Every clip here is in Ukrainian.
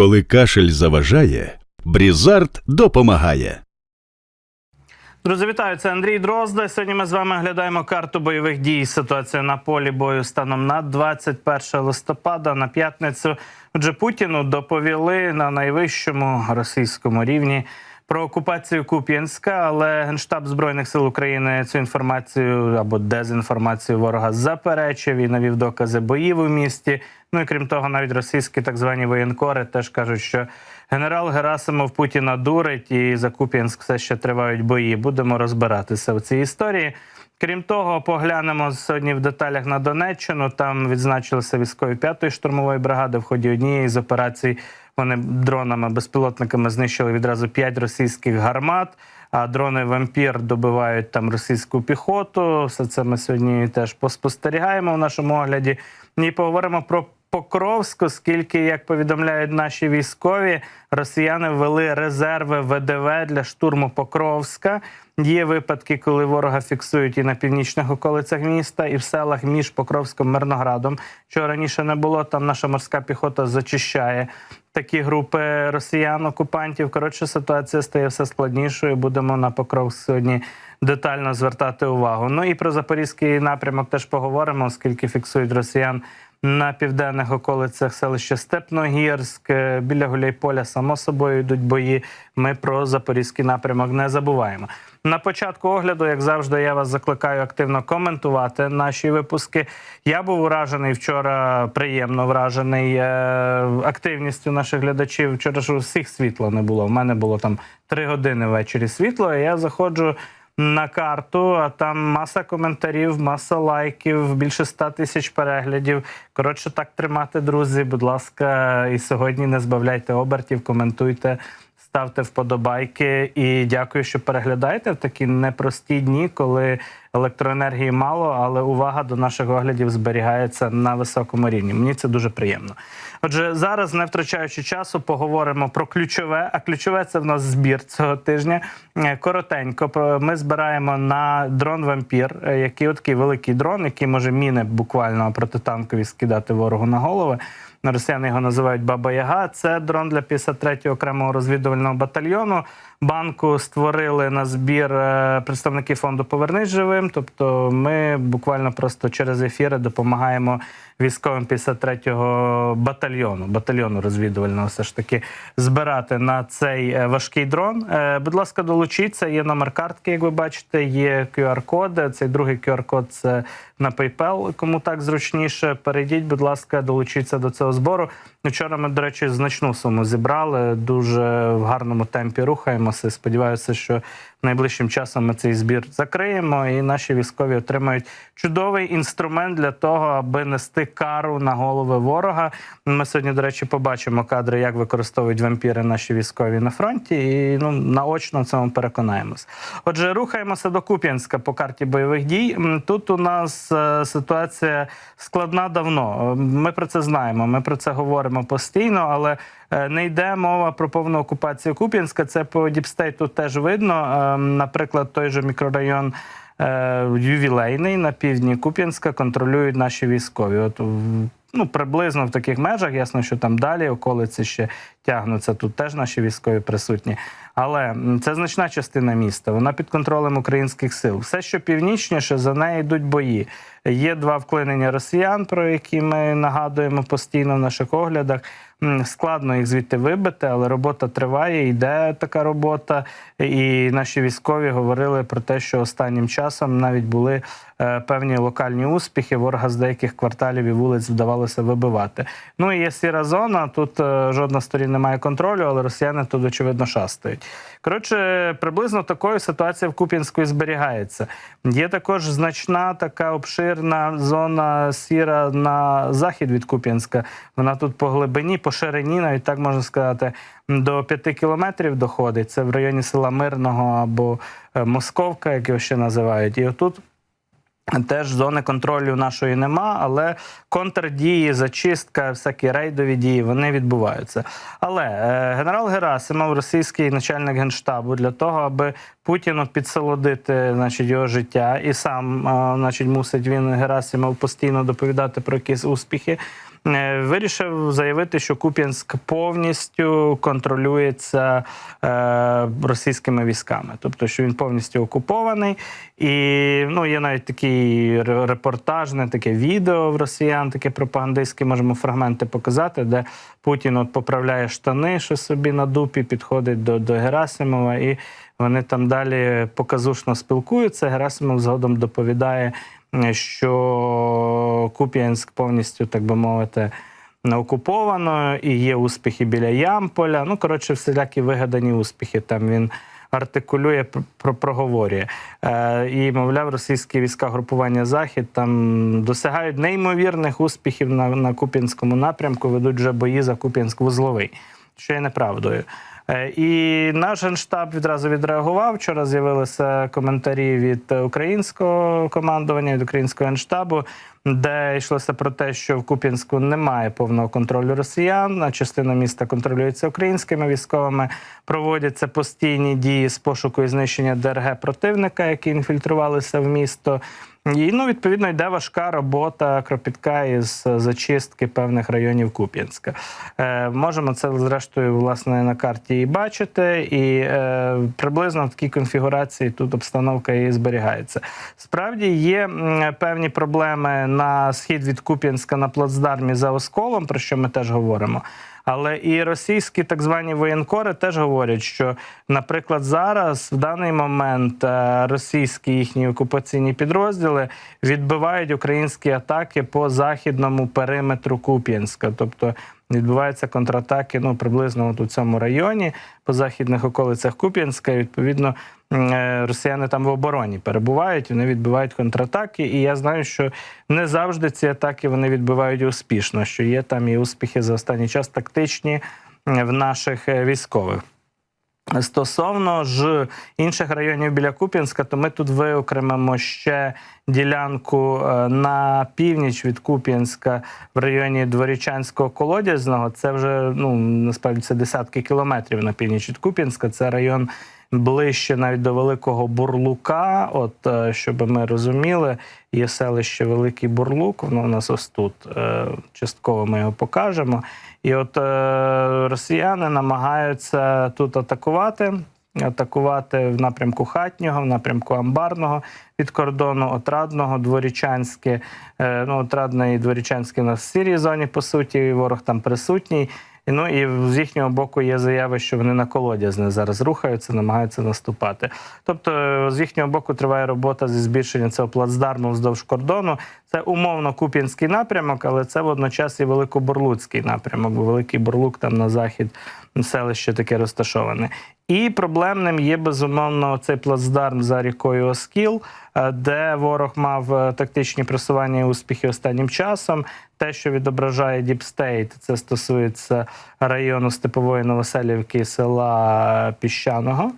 Коли кашель заважає, Брізард допомагає. Друзі, вітаю, це Андрій Дрозда. Сьогодні ми з вами оглядаємо карту бойових дій. Ситуація на полі бою станом на 21 листопада на п'ятницю. Отже, Путіну доповіли на найвищому російському рівні про окупацію Куп'янська, але Генштаб Збройних сил України цю інформацію або дезінформацію ворога заперечив і навів докази боїв у місті. Ну і крім того, навіть російські так звані воєнкори теж кажуть, що генерал Герасимов Путіна дурить і за Куп'янськ все ще тривають бої. Будемо розбиратися в цій історії. Крім того, поглянемо сьогодні в деталях на Донеччину. Там відзначилися військові п'ятої штурмової бригади. В ході однієї з операцій вони дронами безпілотниками знищили відразу п'ять російських гармат. А дрони вампір добивають там російську піхоту. Все це ми сьогодні теж поспостерігаємо в нашому огляді. І поговоримо про Покровськ, оскільки, як повідомляють наші військові, росіяни ввели резерви ВДВ для штурму Покровська. Є випадки, коли ворога фіксують і на північних околицях міста, і в селах між Покровськом Мирноградом. Чого раніше не було, там наша морська піхота зачищає такі групи росіян-окупантів. Коротше, ситуація стає все складнішою. Будемо на Покровськ сьогодні детально звертати увагу. Ну і про запорізький напрямок теж поговоримо, оскільки фіксують росіян на південних околицях селища Степногірськ, е, біля Гуляйполя, само собою йдуть бої. Ми про запорізький напрямок не забуваємо. На початку огляду, як завжди, я вас закликаю активно коментувати наші випуски. Я був вражений вчора, приємно вражений е, активністю наших глядачів. Вчора ж у всіх світла не було. У мене було там три години ввечері світло. і Я заходжу на карту, а там маса коментарів, маса лайків, більше 100 тисяч переглядів. Коротше, так тримати, друзі. Будь ласка, і сьогодні не збавляйте обертів, коментуйте. Ставте вподобайки і дякую, що переглядаєте в такі непрості дні, коли електроенергії мало, але увага до наших оглядів зберігається на високому рівні. Мені це дуже приємно. Отже, зараз, не втрачаючи часу, поговоримо про ключове. А ключове це в нас збір цього тижня. Е, Коротенько ми збираємо на дрон вампір, е, який такий великий дрон, який може міни буквально протитанкові скидати ворогу на голови. Росіяни його називають Баба Яга. Це дрон для 53-го окремого розвідувального батальйону. Банку створили на збір е, представники фонду Повернись живим. Тобто, ми буквально просто через ефіри допомагаємо військовим 53-го батальйону, батальйону розвідувального, все ж таки збирати на цей е, важкий дрон. Е, Будь ласка, долучіться. Є номер картки, як ви бачите, є QR-код. Цей другий QR-код це на PayPal, кому так зручніше. Перейдіть, будь ласка, долучіться до цього збору. Вчора ми, до речі, значну суму зібрали. Дуже в гарному темпі рухаємося. Сподіваюся, що найближчим часом ми цей збір закриємо, і наші військові отримають чудовий інструмент для того, аби нести кару на голови ворога. Ми сьогодні, до речі, побачимо кадри, як використовують вампіри наші військові на фронті, і ну наочно в цьому переконаємось. Отже, рухаємося до Куп'янська по карті бойових дій. Тут у нас е, ситуація складна давно. Е, Ми про це знаємо. Ми про це говоримо постійно, але не йде мова про повну окупацію Куп'янська. Це по Діпстейту теж видно. Е, Наприклад, той же мікрорайон. е, Ювілейний на півдні Куп'янська контролюють наші військові. От ну приблизно в таких межах. Ясно, що там далі околиці ще тягнуться. Тут теж наші військові присутні. Але це значна частина міста. Вона під контролем українських сил. Все, що північніше, за нею йдуть бої. Є два вклинення росіян, про які ми нагадуємо постійно в наших оглядах. Складно їх звідти вибити, але робота триває, йде така робота. І наші військові говорили про те, що останнім часом навіть були е, певні локальні успіхи. Ворога з деяких кварталів і вулиць вдавалося вибивати. Ну і є сіра зона. Тут е, жодна з не має контролю, але росіяни тут очевидно шастають. Коротше, приблизно такою ситуація в Куп'янську і зберігається. Є також значна така обширна зона сіра на захід від Куп'янська. Вона тут по глибині, по ширині, навіть так можна сказати, до 5 кілометрів доходить. Це в районі села Мирного або е, Московка, як його ще називають. І отут Теж зони контролю нашої нема, але контрдії, зачистка, всякі рейдові дії вони відбуваються. Але е, генерал Герасимов, російський начальник генштабу, для того, аби Путіну підсолодити значить, його життя, і сам, е, значить, мусить він Герасимов постійно доповідати про якісь успіхи. Е, вирішив заявити, що Куп'янськ повністю контролюється е, російськими військами, тобто, що він повністю окупований. І ну, є навіть такий репортажне таке відео в росіян, таке пропагандистське, можемо фрагменти показати, де Путін от поправляє штани, що собі на дупі, підходить до, до Герасимова, і вони там далі показушно спілкуються. Герасимов згодом доповідає, е, що Куп'янськ повністю, так би мовити, окуповано, і є успіхи біля Ямполя. Ну, коротше, всілякі вигадані успіхи. Там він артикулює, про- про проговорює. Е, і, мовляв, російські війська групування Захід там досягають неймовірних успіхів на, на Куп'янському напрямку, ведуть вже бої за Куп'янськ-Вузловий, що є неправдою. Е, І наш генштаб відразу відреагував. Вчора з'явилися коментарі від українського командування, від українського генштабу, де йшлося про те, що в Куп'янську немає повного контролю росіян, частина міста контролюється українськими військовими. Проводяться постійні дії з пошуку і знищення ДРГ противника, які інфільтрувалися в місто. І ну, відповідно йде важка робота кропітка із зачистки певних районів Куп'янська. Е, можемо це зрештою власне на карті і бачити, і е, приблизно в такій конфігурації тут обстановка і зберігається. Справді є певні проблеми на схід від Куп'янська на плацдармі за Осколом, про що ми теж говоримо. Але і російські так звані воєнкори теж говорять, що, наприклад, зараз в даний момент е, російські їхні окупаційні підрозділи відбивають українські атаки по західному периметру Куп'янська, тобто. Відбуваються контратаки ну, приблизно от у цьому районі, по західних околицях Куп'янська. Відповідно, е, росіяни там в обороні перебувають, вони відбивають контратаки. І я знаю, що не завжди ці атаки вони відбивають успішно, що є там і успіхи за останній час тактичні в наших е, військових. Стосовно ж інших районів біля Куп'янська, то ми тут виокремимо ще ділянку е, на північ від Куп'янська в районі Дворічанського колодязного. Це вже ну насправді це десятки кілометрів на північ від Куп'янська. Це район ближче навіть до Великого Бурлука. От е, щоб ми розуміли, є селище Великий Бурлук. Воно у нас ось тут. Е, Частково ми його покажемо. І от е, росіяни намагаються тут атакувати. Атакувати в напрямку хатнього, в напрямку амбарного від кордону, отрадного, дворічанське. Ну, отрадне і дворічанське у нас сірій зоні, по суті, і ворог там присутній. Ну і з їхнього боку є заяви, що вони на колодязне зараз рухаються, намагаються наступати. Тобто, е, з їхнього боку триває робота зі збільшення цього плацдарму вздовж кордону. Це умовно Куп'янський напрямок, але це водночас і Великоборлуцький напрямок, бо Великий Борлук там на захід селище таке розташоване. І проблемним є безумовно цей плацдарм за рікою Оскіл, е, де ворог мав е, тактичні просування і успіхи останнім часом. Те, що відображає Діпстейт, це стосується району Степової Новоселівки села Піщаного.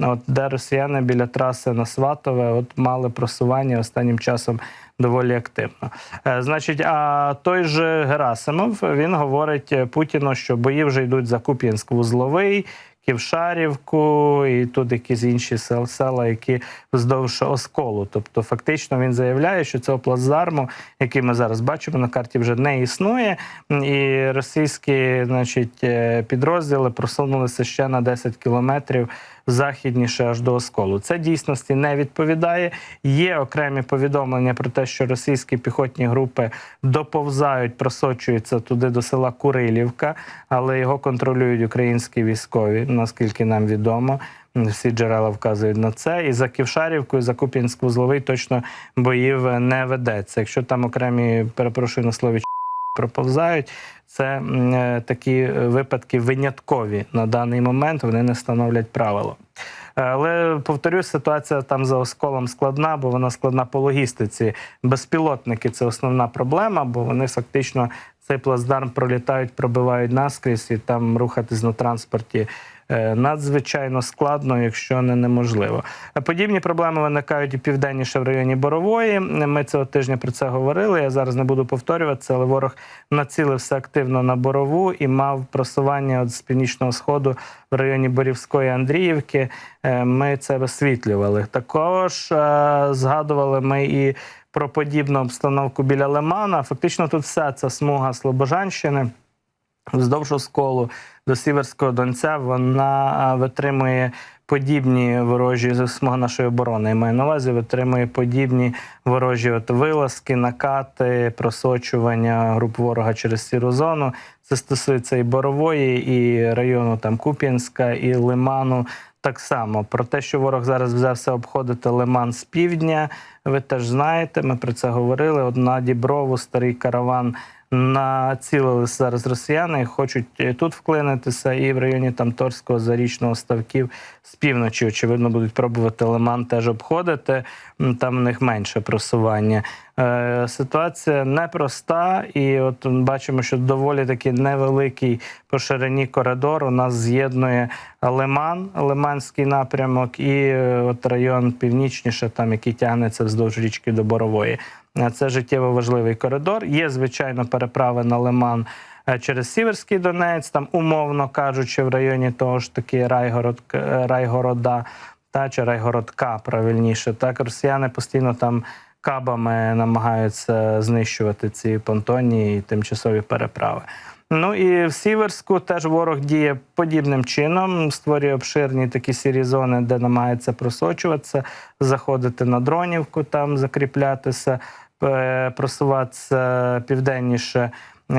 От де росіяни біля траси на Сватове от мали просування останнім часом доволі активно. Е, значить, а той же Герасимов він говорить Путіну, що бої вже йдуть за Куп'янськ-Вузловий, Ківшарівку і тут якісь інші сел, села, які вздовж осколу. Тобто, фактично він заявляє, що цього плацдарму, який ми зараз бачимо на карті, вже не існує. І російські, значить, е, підрозділи просунулися ще на 10 кілометрів західніше аж до осколу. Це дійсності не відповідає. Є окремі повідомлення про те, що російські піхотні групи доповзають, просочуються туди до села Курилівка, але його контролюють українські військові, наскільки нам відомо. Всі джерела вказують на це. І за Ківшарівкою, за Куп'янськ-Вузловий точно боїв не ведеться. Якщо там окремі, перепрошую на слові, проповзають, це е, такі випадки виняткові на даний момент. Вони не становлять правило. Е, Але повторюсь, ситуація там за осколом складна, бо вона складна по логістиці. Безпілотники це основна проблема, бо вони фактично цей плацдарм пролітають, пробивають наскрізь, і там рухатись на транспорті е, надзвичайно складно, якщо не неможливо. Е, Подібні проблеми виникають і південніше в районі Борової. Ми цього тижня про це говорили. Я зараз не буду повторюватися, але ворог націлився активно на борову і мав просування от з північного сходу в районі Борівської Андріївки. Е, Ми це висвітлювали. Також е, згадували ми і про подібну обстановку біля Лимана. Фактично, тут вся ця смуга Слобожанщини вздовж осколу до Сіверського Донця вона витримує подібні ворожі смуга нашої оборони. Я маю на увазі, витримує подібні ворожі от вилазки, накати, просочування груп ворога через сіру зону. Це стосується і Борової, і району там Куп'янська, і Лиману. Так само про те, що ворог зараз взявся обходити Лиман з півдня. Ви теж знаєте, ми про це говорили. От на Діброву старий караван націлилися зараз росіяни хочуть тут вклинитися, і в районі там Торського зарічного ставків з півночі, очевидно, будуть пробувати Лиман теж обходити. Там в них менше просування. Е, ситуація непроста, і от бачимо, що доволі таки невеликий по ширині коридор у нас з'єднує Лиман, Лиманський напрямок, і е, от район північніше, там який тягнеться вздовж річки до Борової. Е, Це життєво важливий коридор. Є, звичайно, переправи на Лиман через Сіверський Донець, там, умовно кажучи, в районі того ж таки Райгород, Райгорода та чи Райгородка, правильніше. Так, росіяни постійно там кабами намагаються знищувати ці понтонні і тимчасові переправи. Ну і в Сіверську теж ворог діє подібним чином, створює обширні такі сірі зони, де намагається просочуватися, заходити на дронівку, там закріплятися, е, просуватися південніше.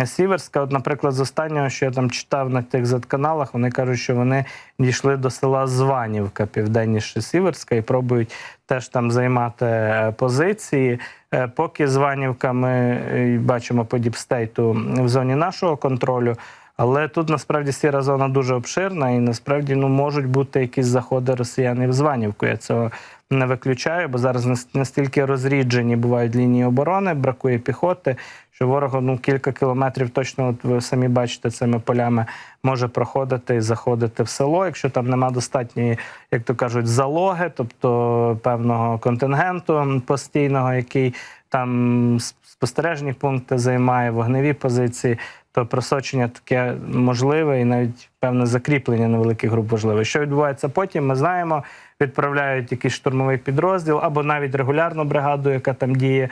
Сіверська, от, наприклад, з останнього, що я там читав на тих Z-каналах, вони кажуть, що вони дійшли до села Званівка, південніше Сіверська, і пробують теж там займати е, позиції. Е, Поки Званівка ми е, бачимо по діпстейту в зоні нашого контролю. Але тут насправді сіра зона дуже обширна, і насправді ну можуть бути якісь заходи росіян в Званівку. Я цього не виключаю, бо зараз нас- настільки розріджені бувають лінії оборони, бракує піхоти, що ворог ну, кілька кілометрів точно, от ви самі бачите, цими полями може проходити і заходити в село, якщо там нема достатньої, як то кажуть, залоги, тобто певного контингенту постійного, який там спостережні пункти займає, вогневі позиції, то просочення таке можливе і навіть певне закріплення невеликих груп важливе. Що відбувається потім, ми знаємо. Відправляють якийсь штурмовий підрозділ або навіть регулярну бригаду, яка там діє.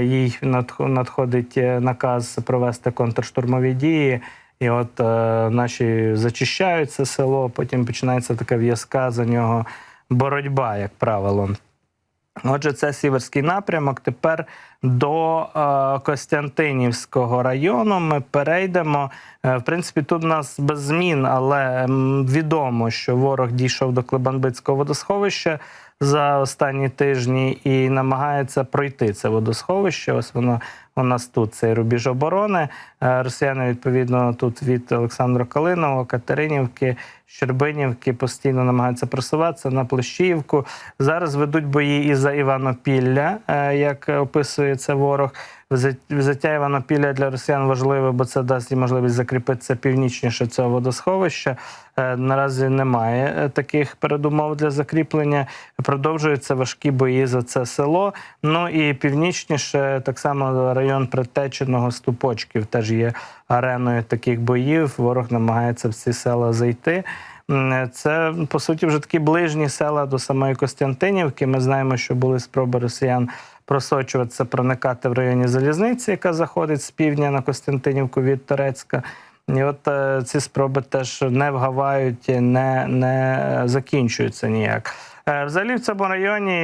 Їй надходить е, наказ провести контрштурмові дії. І от е, наші зачищають це село, потім починається така в'язка за нього боротьба, як правило. Отже, це сіверський напрямок. Тепер до е, Костянтинівського району ми перейдемо. Е, в принципі, тут у нас без змін, але відомо, що ворог дійшов до Клебанбицького водосховища за останні тижні і намагається пройти це водосховище. Ось воно у нас тут цей рубіж оборони. Е, Росіяни відповідно тут від Олександра Калиного, Катеринівки, Щербинівки постійно намагаються просуватися на Плещіївку. Зараз ведуть бої і за Іванопілля, е, як описує це ворог. Взя- Взяття Іванопілля для росіян важливе, бо це дасть їм можливість закріпитися північніше цього водосховища. Е, Наразі немає е, таких передумов для закріплення. Продовжуються важкі бої за це село. Ну і північніше, так само район Притеченого Ступочків теж є ареною таких боїв. Ворог намагається в ці села зайти. Це по суті вже такі ближні села до самої Костянтинівки. Ми знаємо, що були спроби росіян просочуватися, проникати в районі залізниці, яка заходить з півдня на Костянтинівку від Турецька. І от е, ці спроби теж не вгавають, не, не закінчуються ніяк. Е, Взагалі в цьому районі,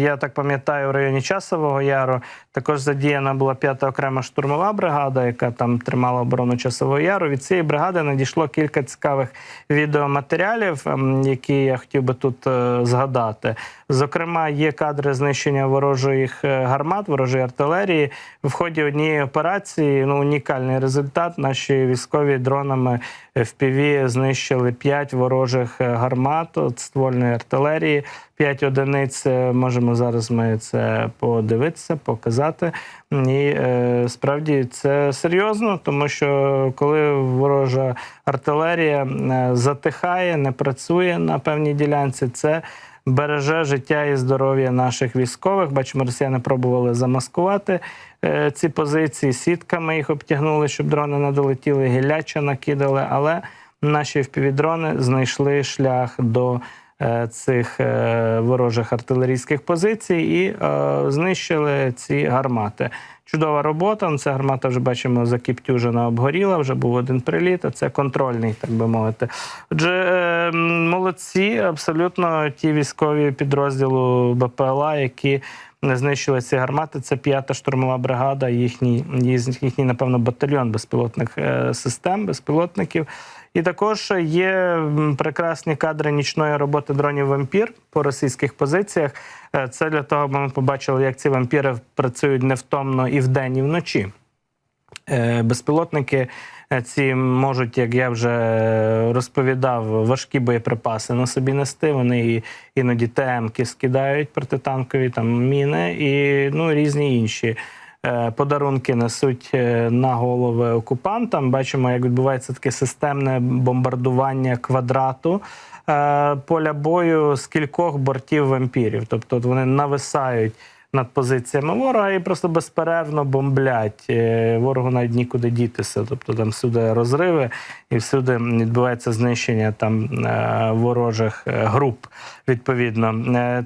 я так пам'ятаю, в районі Часового Яру також задіяна була п'ята окрема штурмова бригада, яка там тримала оборону Часового Яру. Від цієї бригади надійшло кілька цікавих відеоматеріалів, ем, які я хотів би тут е, згадати. Зокрема, є кадри знищення ворожих е, гармат, ворожої артилерії. В ході однієї операції ну, унікальний результат. Наші військові дронами FPV знищили 5 ворожих е, гармат от ствольної артилерії, 5 одиниць. Е, Можемо зараз ми це подивитися, показати. І е, справді це серйозно, тому що коли ворожа артилерія затихає, не працює на певній ділянці, це береже життя і здоров'я наших військових. Бачимо, росіяни пробували замаскувати е, ці позиції, сітками їх обтягнули, щоб дрони не долетіли, гілляча накидали, але наші впівдрони знайшли шлях до цих е, ворожих артилерійських позицій і е, знищили ці гармати. Чудова робота. Ну, Ця гармата вже бачимо закіптюжена, обгоріла. Вже був один приліт. А це контрольний, так би мовити. Отже, е, молодці, абсолютно ті військові підрозділу БПЛА, які знищили ці гармати. Це п'ята штурмова бригада, їхній, їхній, напевно, батальйон безпілотних е, систем, безпілотників. І також є прекрасні кадри нічної роботи дронів вампір по російських позиціях. Е, Це для того, аби ми побачили, як ці вампіри працюють невтомно і вдень, і вночі. Е, Безпілотники е, ці можуть, як я вже розповідав, важкі боєприпаси на собі нести. Вони іноді ТМки скидають протитанкові там міни і ну, різні інші. Е, Подарунки несуть е, на голови окупантам. Бачимо, як відбувається таке системне бомбардування квадрату е, поля бою з кількох бортів вампірів. Тобто вони нависають над позиціями ворога і просто безперервно бомблять. Е, Ворогу навіть нікуди дітися. Тобто там всюди розриви і всюди відбувається знищення там е, ворожих е, груп. Відповідно,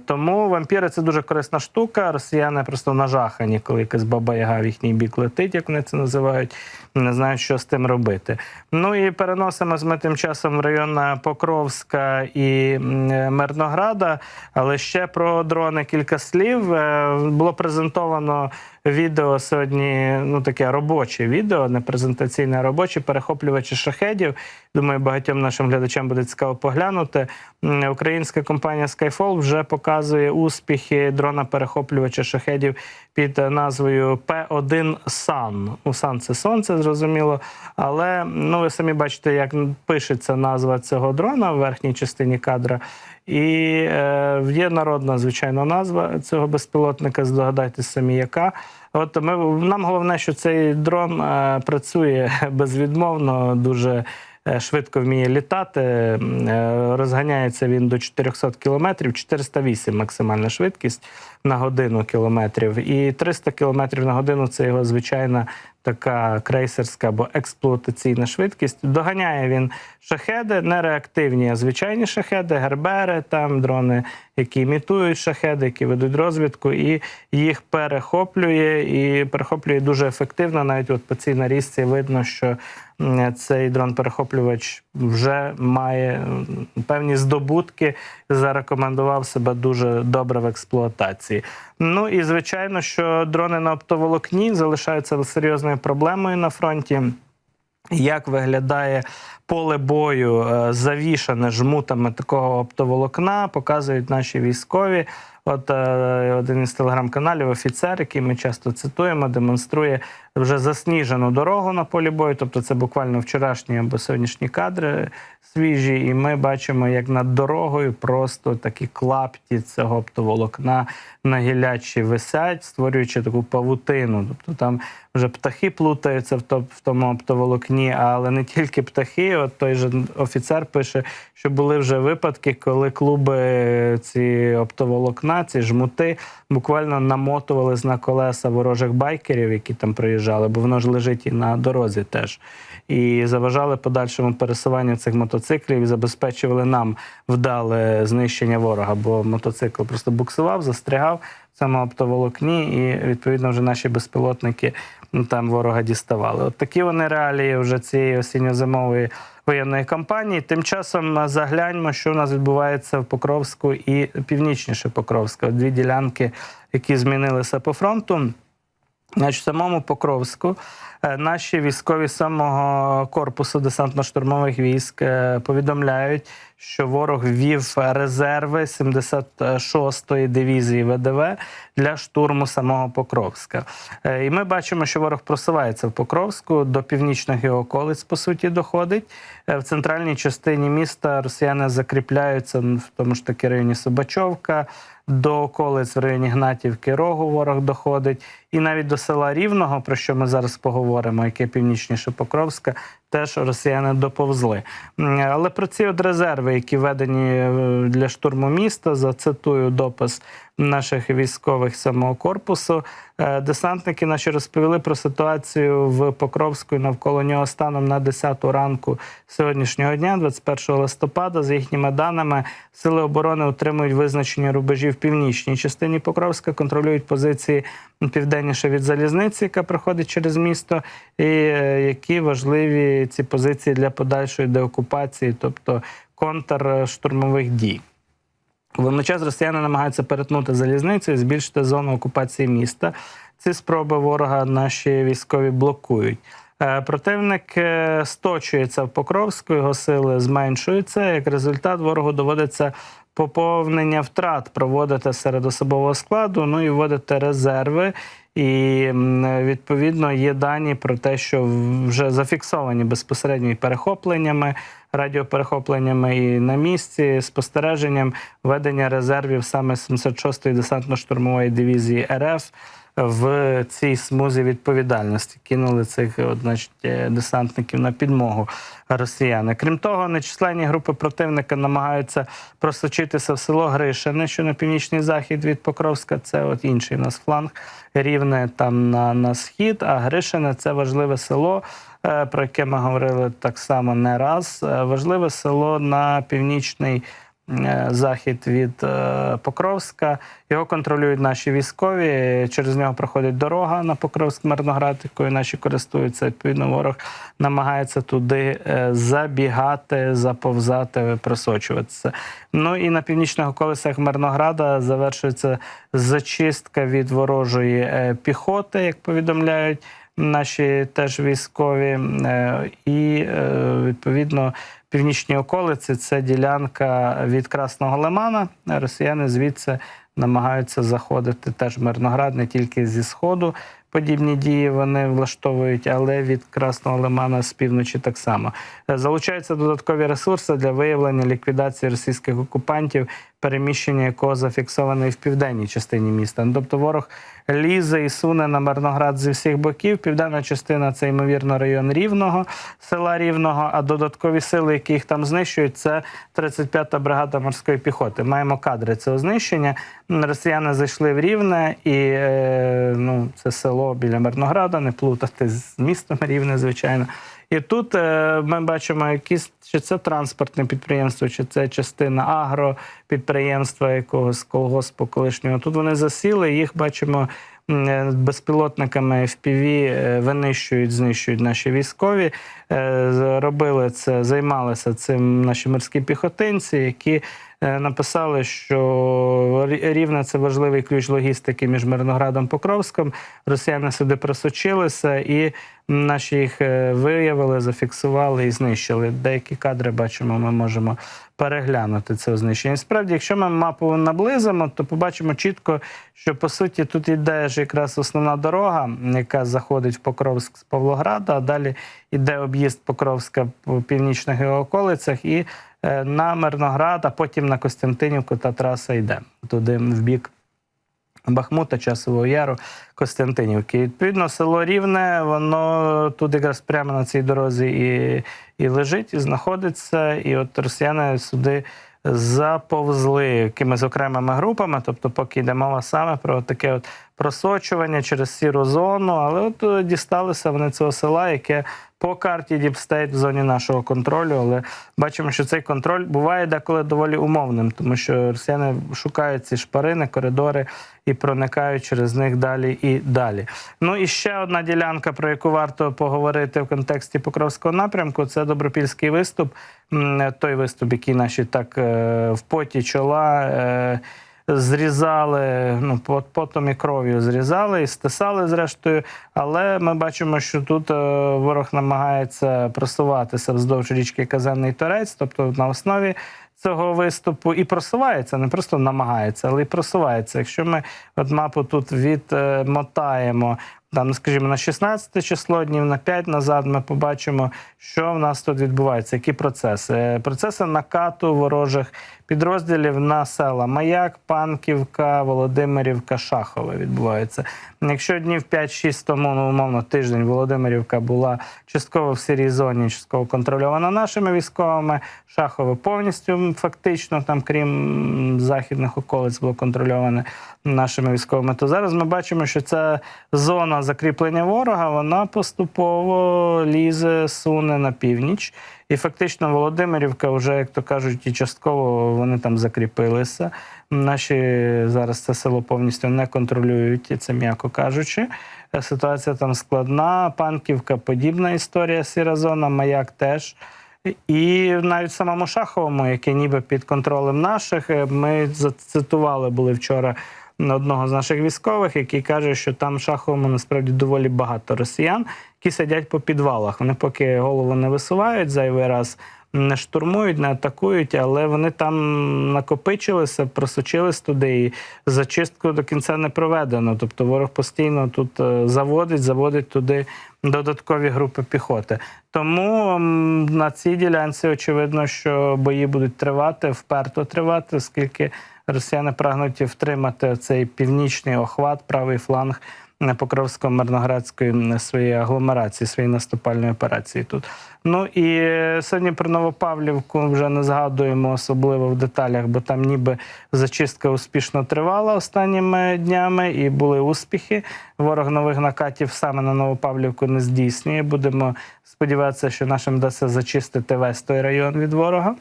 тому вампіри це дуже корисна штука. Росіяни просто нажахані, коли якась баба яга в їхній бік летить, як вони це називають. Не знають, що з тим робити. Ну і переносимось ми тим часом в район Покровська і Мирнограда. Але ще про дрони кілька слів. Було презентовано відео сьогодні. Ну таке робоче відео, не презентаційне, а робоче перехоплювачі шахедів. Думаю, багатьом нашим глядачам буде цікаво поглянути. Українська компанія Skyfall вже показує успіхи дрона перехоплювача шахедів під назвою P1 Sun. Ну, Sun – це сонце, зрозуміло. Але ну ви самі бачите, як пишеться назва цього дрона в верхній частині кадра. І е, є народна, звичайно, назва цього безпілотника. Здогадайтесь самі, яка. От ми нам головне, що цей дрон е, працює безвідмовно, дуже швидко вміє літати. Е, Розганяється він до 400 кілометрів, 408 максимальна швидкість на годину кілометрів. І 300 кілометрів на годину це його звичайна така крейсерська або експлуатаційна швидкість. Доганяє він шахеди, не реактивні, а звичайні шахеди, гербери, там дрони, які імітують шахеди, які ведуть розвідку, і їх перехоплює і перехоплює дуже ефективно. Навіть от по цій нарізці видно, що цей дрон-перехоплювач вже має певні здобутки, зарекомендував себе дуже добре в експлуатації. Ну і звичайно, що дрони на оптоволокні залишаються серйозною проблемою на фронті. Як виглядає поле бою е, завішане жмутами такого оптоволокна, показують наші військові. От е, один із телеграм-каналів, офіцер, який ми часто цитуємо, демонструє вже засніжену дорогу на полі бою. Тобто, це буквально вчорашні або сьогоднішні кадри свіжі, і ми бачимо, як над дорогою просто такі клапті цього оптоволокна на гілячі висять, створюючи таку павутину. Тобто там вже птахи плутаються в, то- в тому оптоволокні, але не тільки птахи. От той же офіцер пише, що були вже випадки, коли клуби ці оптоволокна, ці жмути буквально намотувались на колеса ворожих байкерів, які там приїжджали, бо воно ж лежить і на дорозі теж. І заважали подальшому пересуванню цих мотоциклів і забезпечували нам вдале знищення ворога, бо мотоцикл просто буксував, застрягав в цьому оптоволокні, і відповідно вже наші безпілотники ну, там ворога діставали. От такі вони реалії вже цієї осінньо-зимової воєнної кампанії. Тим часом е, загляньмо, що у нас відбувається в Покровську і північніше Покровська. Дві ділянки, які змінилися по фронту. Значить, самому Покровську е, наші військові самого корпусу десантно-штурмових військ е, повідомляють, що ворог ввів резерви 76-ї дивізії ВДВ для штурму самого Покровська. Е, І ми бачимо, що ворог просувається в Покровську до північних його околиць, по суті, доходить. В центральній частині міста росіяни закріпляються в тому ж таки районі Собачовка, до околиць в районі Гнатівки Рогу ворог доходить, і навіть до села Рівного, про що ми зараз поговоримо, яке північніше Покровська, теж росіяни доповзли. Але про ці от резерви, які введені е, для штурму міста, зацитую допис наших військових самого корпусу. Е, Десантники наші розповіли про ситуацію в Покровську і навколо нього станом на 10 ранку сьогоднішнього дня, 21 листопада. За їхніми даними, сили оборони утримують визначені рубежі в північній частині Покровська, контролюють позиції південніше від залізниці, яка проходить через місто, і е, які важливі ці позиції для подальшої деокупації, тобто контрштурмових дій. Водночас росіяни намагаються перетнути залізницю і збільшити зону окупації міста. Ці спроби ворога наші військові блокують. Е, Противник е, сточується в Покровську, його сили зменшуються. Як результат, ворогу доводиться поповнення втрат проводити серед особового складу, ну і вводити резерви. І відповідно є дані про те, що вже зафіксовані безпосередньо і перехопленнями, радіоперехопленнями і на місці спостереженням ведення резервів саме 76-ї десантно-штурмової дивізії РФ в цій смузі відповідальності. Кинули цих от, значить, е, десантників на підмогу росіяни. Крім того, нечисленні групи противника намагаються просочитися в село Гришине, що на північний захід від Покровська. Це от інший у нас фланг рівне там на, на схід. А Гришине це важливе село. е, Про яке ми говорили так само не раз. Е, Важливе село на північний е, захід від е, Покровська. Його контролюють наші військові. Через нього проходить дорога на Покровськ Мирноград, якою наші користуються. Відповідно, ворог намагається туди е, забігати, заповзати, просочуватися. Ну і на північних околицях Мирнограда завершується зачистка від ворожої е, піхоти, як повідомляють наші теж військові, Е, і е, відповідно північні околиці це ділянка від Красного Лимана. Росіяни звідси намагаються заходити теж Мирноград не тільки зі сходу. Подібні дії вони влаштовують, але від Красного Лимана з півночі так само. Залучаються додаткові ресурси для виявлення ліквідації російських окупантів, переміщення якого зафіксоване в південній частині міста. Ну, Тобто ворог лізе і суне на Мирноград зі всіх боків. Південна частина це ймовірно район Рівного, села Рівного. А додаткові сили, які їх там знищують, це 35-та бригада морської піхоти. Маємо кадри цього знищення. Росіяни зайшли в Рівне, і е, ну, це село біля Мирнограда, не плутати з містом Рівне, звичайно. І тут е, ми бачимо, якісь чи це транспортне підприємство, чи це частина агропідприємства якогось колгоспу колишнього. Тут вони засіли, їх бачимо е, безпілотниками FPV е, винищують, знищують наші військові. Робили це, займалися цим наші морські піхотинці, які написали, що Рівне це важливий ключ логістики між Мирноградом і Покровськом. Росіяни сюди просочилися, і наші їх е, виявили, зафіксували і знищили. Деякі кадри бачимо, ми можемо переглянути це знищення. Справді, якщо ми мапу наблизимо, то побачимо чітко, що по суті тут іде ж якраз основна дорога, яка заходить в Покровськ з Павлограда, а далі іде об'їзд Покровська по північних його околицях і е, на Мирноград, а потім на Костянтинівку та траса йде туди в бік Бахмута, Часового Яру, Костянтинівки. І, Відповідно, село Рівне, воно тут якраз прямо на цій дорозі і, і лежить, і знаходиться. І от росіяни сюди заповзли якимись окремими групами. Тобто, поки йде мова саме про таке от просочування через сіру зону, але от е, дісталися вони цього села, яке по карті Діпстейт в зоні нашого контролю. Але бачимо, що цей контроль буває деколи доволі умовним, тому що росіяни шукають ці шпарини, коридори і проникають через них далі і далі. Ну і ще одна ділянка, про яку варто поговорити в контексті Покровського напрямку, це добропільський виступ. Той виступ, який наші так е, в поті чола. Зрізали, ну, пот- потом і кров'ю зрізали і стисали зрештою. Але ми бачимо, що тут е, ворог намагається просуватися вздовж річки Казанний Торець, тобто на основі цього виступу і просувається, не просто намагається, але й просувається. Якщо ми от мапу тут відмотаємо. Там, скажімо, на 16 число, днів на 5 назад ми побачимо, що в нас тут відбувається, які процеси. Е, Процеси накату ворожих підрозділів на села Маяк, Панківка, Володимирівка, Шахове відбуваються. Якщо днів 5-6 тому, ну, умовно, тиждень Володимирівка була частково в сірій зоні, частково контрольована нашими військовими, Шахове повністю фактично, там, крім західних околиць, було контрольоване нашими військовими, то зараз ми бачимо, що ця зона закріплення ворога вона поступово лізе, суне на північ. І фактично Володимирівка вже, як то кажуть, і частково вони там закріпилися. Наші зараз це село повністю не контролюють, і це м'яко кажучи. Ситуація там складна. Панківка подібна історія, сіра зона, маяк теж. І навіть самому Шаховому, яке ніби під контролем наших, е, ми зацитували були вчора одного з наших військових, який каже, що там Шаховому насправді доволі багато росіян, які сидять по підвалах. Вони поки голову не висувають зайвий раз. Не штурмують, не атакують, але вони там накопичилися, просочились туди, і зачистку до кінця не проведено. Тобто ворог постійно тут е, заводить, заводить туди додаткові групи піхоти. Тому на цій ділянці очевидно, що бої будуть тривати, вперто тривати, оскільки росіяни прагнуть втримати цей північний охват, правий фланг е, Покровсько-Мирноградської своєї агломерації, своєї наступальної операції тут. Ну і сьогодні про Новопавлівку вже не згадуємо особливо в деталях, бо там ніби зачистка успішно тривала останніми днями і були успіхи. Ворог нових накатів саме на Новопавлівку не здійснює. Будемо сподіватися, що нашим вдасться зачистити весь той район від ворога.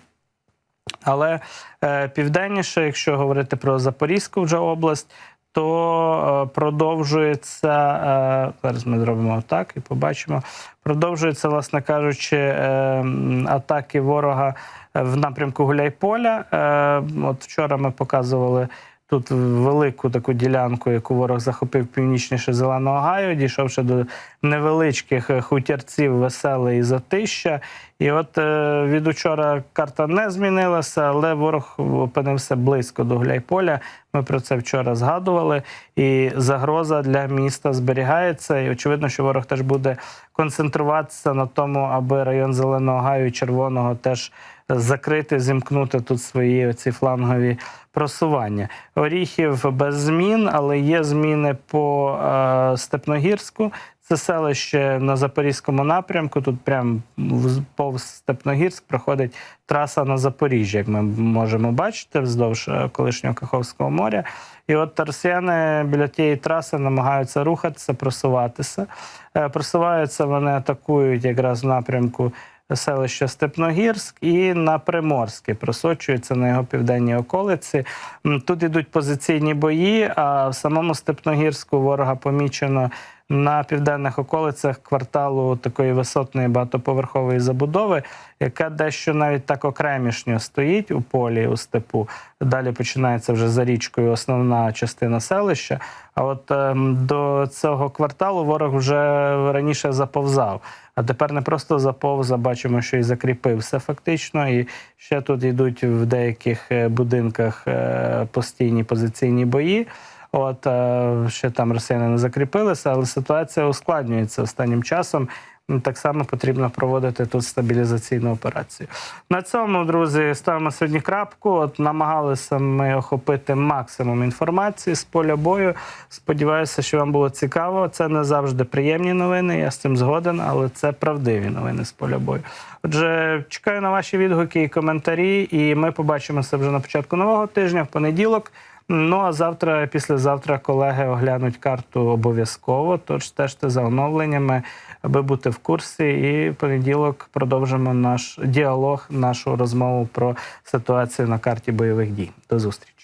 Але е, південніше, якщо говорити про Запорізьку вже область, то е, продовжується е, зараз. Ми зробимо так і побачимо. Продовжується, власне кажучи, е, атаки ворога в напрямку Гуляйполя. Е, от вчора ми показували. Тут велику таку ділянку, яку ворог захопив північніше Зеленого Гаю, дійшовши до невеличких е, хутірців веселе і затища. І от е, від учора карта не змінилася, але ворог опинився близько до Гуляйполя. Ми про це вчора згадували. І загроза для міста зберігається. І очевидно, що ворог теж буде концентруватися на тому, аби район Зеленого Гаю і Червоного теж закрити, зімкнути тут свої оці флангові просування. Оріхів без змін, але є зміни по е, Степногірську. Це селище на Запорізькому напрямку. Тут прям в- повз Степногірськ проходить траса на Запоріжжя, як ми можемо бачити, вздовж е, колишнього Каховського моря. І от росіяни біля тієї траси намагаються рухатися, просуватися. Е, Просуваються вони атакують якраз в напрямку селища Степногірськ і на Приморське просочується на його південній околиці. Тут ідуть позиційні бої, а в самому Степногірську ворога помічено на південних околицях кварталу такої висотної багатоповерхової забудови, яка дещо навіть так окремішньо стоїть у полі у степу. Далі починається вже за річкою основна частина селища. А от ем, до цього кварталу ворог вже раніше заповзав. А тепер не просто заповз, а бачимо, що і закріпився фактично. І ще тут йдуть в деяких е, будинках е, постійні позиційні бої. От е, ще там росіяни не закріпилися, але ситуація ускладнюється останнім часом. Так само потрібно проводити тут стабілізаційну операцію. На цьому, друзі, ставимо сьогодні крапку. От намагалися ми охопити максимум інформації з поля бою. Сподіваюся, що вам було цікаво. Це не завжди приємні новини. Я з цим згоден, але це правдиві новини з поля бою. Отже, чекаю на ваші відгуки і коментарі, і ми побачимося вже на початку нового тижня, в понеділок. Ну а завтра, післязавтра, колеги оглянуть карту обов'язково. Тож стежте за оновленнями, аби бути в курсі. І в понеділок продовжимо наш діалог, нашу розмову про ситуацію на карті бойових дій. До зустрічі.